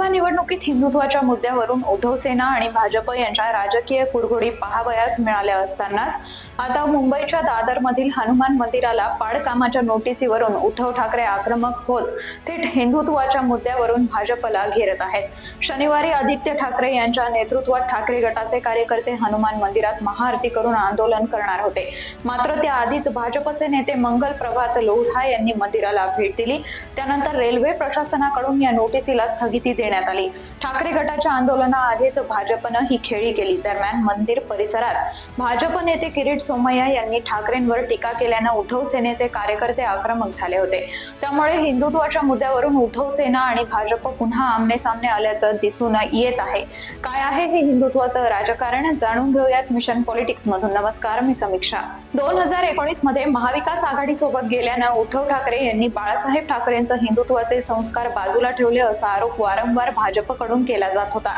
लोकसभा निवडणुकीत हिंदुत्वाच्या मुद्द्यावरून उद्धव सेना आणि भाजप यांच्या राजकीय कुरघोडी पाहावयास मिळाल्या असतानाच आता मुंबईच्या दादरमधील हनुमान मंदिराला पाडकामाच्या नोटिसीवरून उद्धव ठाकरे आक्रमक होत थेट हिंदुत्वाच्या मुद्द्यावरून भाजपला घेरत आहेत. शनिवारी आदित्य ठाकरे यांच्या नेतृत्वात ठाकरे गटाचे कार्यकर्ते हनुमान मंदिरात महाआरती करून आंदोलन करणार होते. मात्र त्याआधीच भाजपचे नेते मंगल प्रभात लोढा यांनी मंदिराला भेट दिली. त्यानंतर रेल्वे प्रशासनाकडून या नोटिसीला स्थगिती देण्यात आली. ठाकरे गटाच्या आंदोलनाआधीच भाजपनं ही खेळी केली. दरम्यान मंदिर परिसरात भाजप नेते किरीट सोमय्या यांनी ठाकरेंवर टीका केल्यानं उद्धव सेनेचे कार्यकर्ते आक्रमक झाले होते. त्यामुळे हिंदुत्वाच्या मुद्द्यावरून उद्धव सेना आणि भाजप पुन्हा आमने सामने आल्याचं दिसून येत आहे. काय आहे हे हिंदुत्वाचं राजकारण? जाणून घेऊयात मिशन पॉलिटिक्स मधून नमस्कार मी समीक्षा. दोन हजार एकोणीसमध्ये महाविकास आघाडी सोबत गेल्यानं उद्धव ठाकरे यांनी बाळासाहेब ठाकरेंचं हिंदुत्वाचे संस्कार बाजूला ठेवले असा आरोप वारंवार वारंवार भाजपकडून केला जात होता.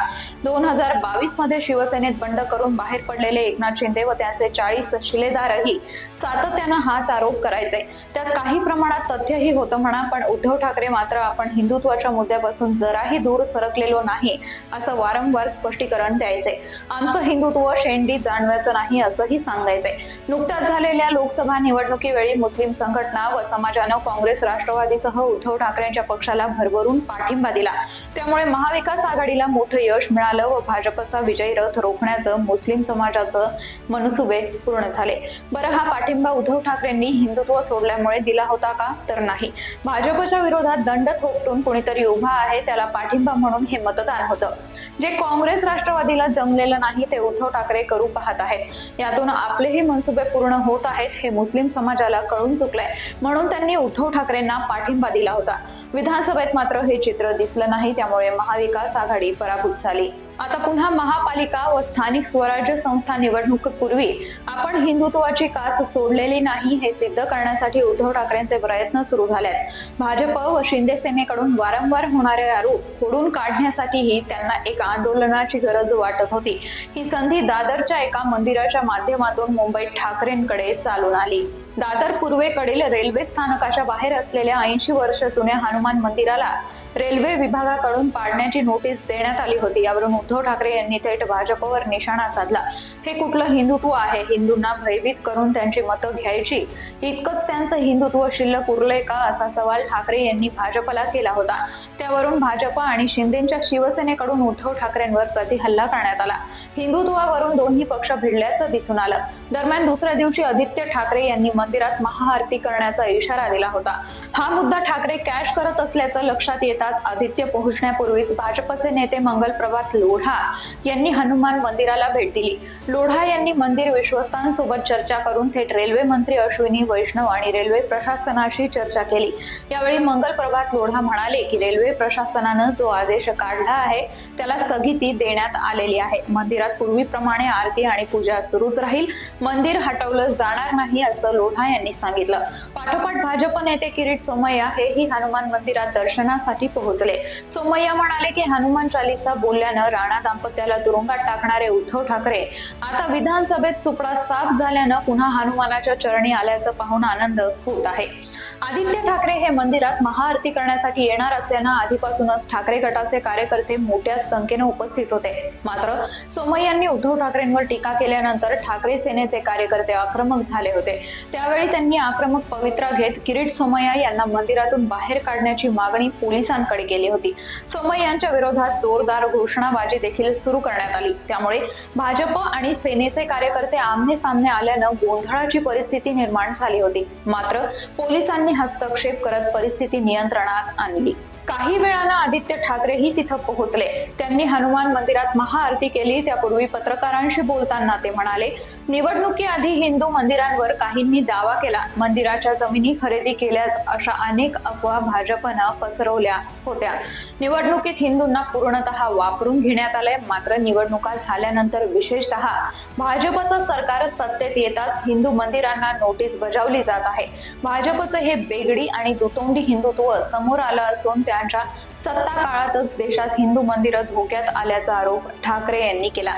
दोन हजार बावीसमध्ये शिवसेनेत बंड करून बाहेर पडलेले एकनाथ शिंदे व त्यांचे चाळीस शिलेदारही सातत्यानं हाच आरोप करायचे. त्यात काही प्रमाणात तथ्यही होतं म्हणा पण उद्धव ठाकरे मात्र आपण हिंदुत्वाच्या मुद्द्यापासून जराही दूर सरकलेलो नाही असं वारंवार स्पष्टीकरण द्यायचे. आमचं हिंदुत्व शेंडी जाणवायचं नाही असंही सांगायचे. नुकत्याच झालेल्या लोकसभा निवडणुकीवेळी मुस्लिम संघटना व समाजानं काँग्रेस राष्ट्रवादीसह उद्धव ठाकरेंच्या पक्षाला भरभरून पाठिंबा दिला. त्यामुळे महाविकास आघाडीला मोठं यश मिळालं व भाजपचा विजयी रथ रोखण्याचं मुस्लिम समाजाचं मनसुबे पूर्ण झाले. बरं हा पाठिंबा उद्धव ठाकरेंनी हिंदुत्व सोडल्यामुळे दिला होता का? तर नाही. भाजपच्या विरोधात दंड थोपटून कोणीतरी उभा आहे त्याला पाठिंबा म्हणून हे मतदान होतं. जे काँग्रेस राष्ट्रवादीला जमलेलं नाही ते उद्धव ठाकरे करू पाहत आहेत. यातून आपलेही मनसुबे पूर्ण होत आहेत हे मुस्लिम समाजाला कळून चुकलंय. म्हणून त्यांनी उद्धव ठाकरेंना पाठिंबा दिला होता. विधानसभेत मात्र हे चित्र दिसलं नाही त्यामुळे महाविकास आघाडी पराभूत झाली. आता पुन्हा महापालिका व स्थानिक स्वराज्य संस्था निवडणुकीपूर्वी आपण हिंदुत्वाची कास सोडलेली नाही हे सिद्ध करण्यासाठी उद्धव ठाकरेंचे प्रयत्न सुरू झाले भाजप व शिंदे सेनेकडून वारंवार होणारे आरोप खोडून काढण्यासाठीही त्यांना एक आंदोलनाची गरज वाटत होती. ही संधी दादरच्या एका मंदिराच्या माध्यमातून मुंबईत ठाकरेंकडे चालून आली. दादर पूर्वेकडील रेल्वे स्थानकाच्या बाहेर असलेल्या ऐंशी वर्ष जुन्या हनुमान मंदिराला रेल्वे विभागाकडून पाडण्याची नोटीस देण्यात आली होती. यावरून उद्धव ठाकरे यांनी थेट भाजपवर निशाणा साधला. हे कुठलं हिंदुत्व आहे? हिंदूंना भयभीत करून त्यांची मतं घ्यायची? इतकंच त्यांचं हिंदुत्व शिल्लक उरलंय का? असा सवाल ठाकरे यांनी भाजपला केला होता. त्यावरून भाजप आणि शिंदेच्या शिवसेनेकडून उद्धव ठाकरेंवर प्रतिहल्ला करण्यात आला. हिंदुत्वावरून दोन्ही पक्ष भिडल्याचं दिसून आलं. दरम्यान दुसऱ्या दिवशी आदित्य ठाकरे यांनी मंदिरात महाआरती करण्याचा इशारा दिला होता. हा मुद्दा ठाकरे कॅश करत असल्याचं लक्षात येताच आदित्य पोहोचण्यापूर्वीच भाजपचे नेते मंगल प्रभात लोढा यांनी हनुमान मंदिराला भेट दिली. लोढा यांनी मंदिर विश्वस्तांसोबत चर्चा करून थेट रेल्वे मंत्री अश्विनी वैष्णव आणि रेल्वे प्रशासनाशी चर्चा केली. यावेळी मंगल प्रभात लोढा म्हणाले की रेल्वे प्रशासनानं जो आदेश काढला आहे त्याला स्थगिती देण्यात आलेली आहे. मंदिरात पूर्वीप्रमाणे आरती आणि पूजा सुरूच राहील. मंदिर हटवलं जाणार नाही असं लोढा यांनी सांगितलं. पाठोपाठ भाजप नेते किरीट सोमय्या हेही हनुमान मंदिरात दर्शनासाठी पोहोचले. सोमय्या म्हणाले की हनुमान चालीसा बोलल्यानं राणा दाम्पत्याला तुरुंगात टाकणारे उद्धव ठाकरे आता विधानसभेत सुपडा साफ झाल्यानं पुन्हा हनुमानाच्या चरणी आल्याचं पाहून आनंद होत आहे. आदित्य ठाकरे हे मंदिरात महाआरती करण्यासाठी येणार असल्यानं आधीपासूनच ठाकरे गटाचे कार्यकर्ते मोठ्या संख्येने उपस्थित होते. मात्र सोमय्या यांनी उद्धव ठाकरेंवर टीका केल्यानंतर ठाकरे सेनेचे कार्यकर्ते आक्रमक झाले होते. त्यावेळी त्यांनी आक्रमक पवित्रा घेत किरीट सोमय्या यांना मंदिरातून बाहेर काढण्याची मागणी पोलिसांकडे केली होती. सोमय्या यांच्या विरोधात जोरदार घोषणाबाजी देखील सुरू करण्यात आली. त्यामुळे भाजप आणि सेनेचे कार्यकर्ते आमने सामने आल्यानं गोंधळाची परिस्थिती निर्माण झाली होती. मात्र पोलिसांनी हस्तक्षेप करत परिस्थिती नियंत्रणात आणली. काही वेळानं आदित्य ठाकरेही तिथं पोहोचले. त्यांनी हनुमान मंदिरात महाआरती केली. त्यापूर्वी पत्रकारांशी बोलताना ते म्हणाले निवडणुकीआधी हिंदू मंदिरांवर काहींनी दावा केला. मंदिराच्या जमिनी खरेदी केल्याच अशा अनेक अफवा भाजपनं पसरवल्या होत्या. निवडणुकीत हिंदूंना पूर्णतः वापरून घेण्यात आलंय मात्र निवडणुका झाल्यानंतर विशेषतः भाजपचं सरकार सत्तेत येताच हिंदू मंदिरांना नोटीस बजावली जात आहे. भाजपचं हे बेगडी आणि दुतोंडी हिंदुत्व समोर आलं असून त्यांच्या सत्ता काळातच देशात हिंदू मंदिरं धोक्यात आल्याचा आरोप ठाकरे यांनी केला.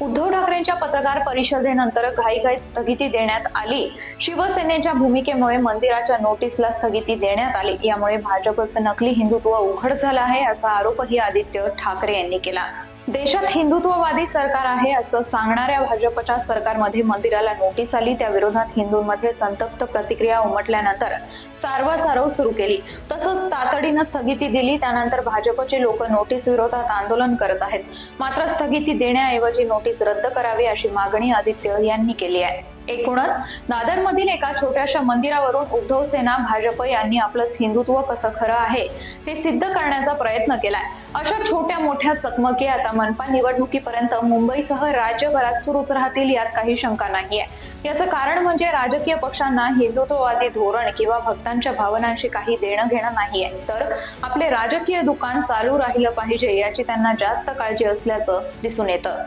उद्धव ठाकरेंच्या पत्रकार परिषदेनंतर घाईघाईत स्थगिती देण्यात आली. शिवसेनेच्या भूमिकेमुळे मंदिराच्या नोटीसला स्थगिती देण्यात आली. यामुळे भाजपचं नकली हिंदुत्व उघड झालं आहे असा आरोपही आदित्य ठाकरे यांनी केला. देशात हिंदुत्ववादी सरकार आहे असं सांगणाऱ्या भाजपच्या सरकारमध्ये मंदिराला नोटीस आली. त्या विरोधात हिंदूंमध्ये संतप्त प्रतिक्रिया उमटल्यानंतर सारवासारव सुरू केली. तसंच तातडीनं स्थगिती दिली. त्यानंतर भाजपचे लोक नोटीस विरोधात आंदोलन करत आहेत. मात्र स्थगिती देण्याऐवजी नोटीस रद्द करावी अशी मागणी आदित्य यांनी केली आहे. एकूणच दादरमधील एका छोट्याशा मंदिरावरून उद्धव सेना भाजप यांनी आपलंच हिंदुत्व कसं खरं आहे हे सिद्ध करण्याचा प्रयत्न केलाय. अशा छोट्या मोठ्या चकमकी आता मनपा निवडणुकीपर्यंत मुंबईसह राज्यभरात सुरूच राहतील यात काही शंका नाहीये. याचं कारण म्हणजे राजकीय पक्षांना हिंदुत्ववादी धोरण किंवा भक्तांच्या भावनांशी काही देणं घेणं नाहीये. तर आपले राजकीय दुकान चालू राहिलं पाहिजे याची त्यांना जास्त काळजी असल्याचं दिसून येतं.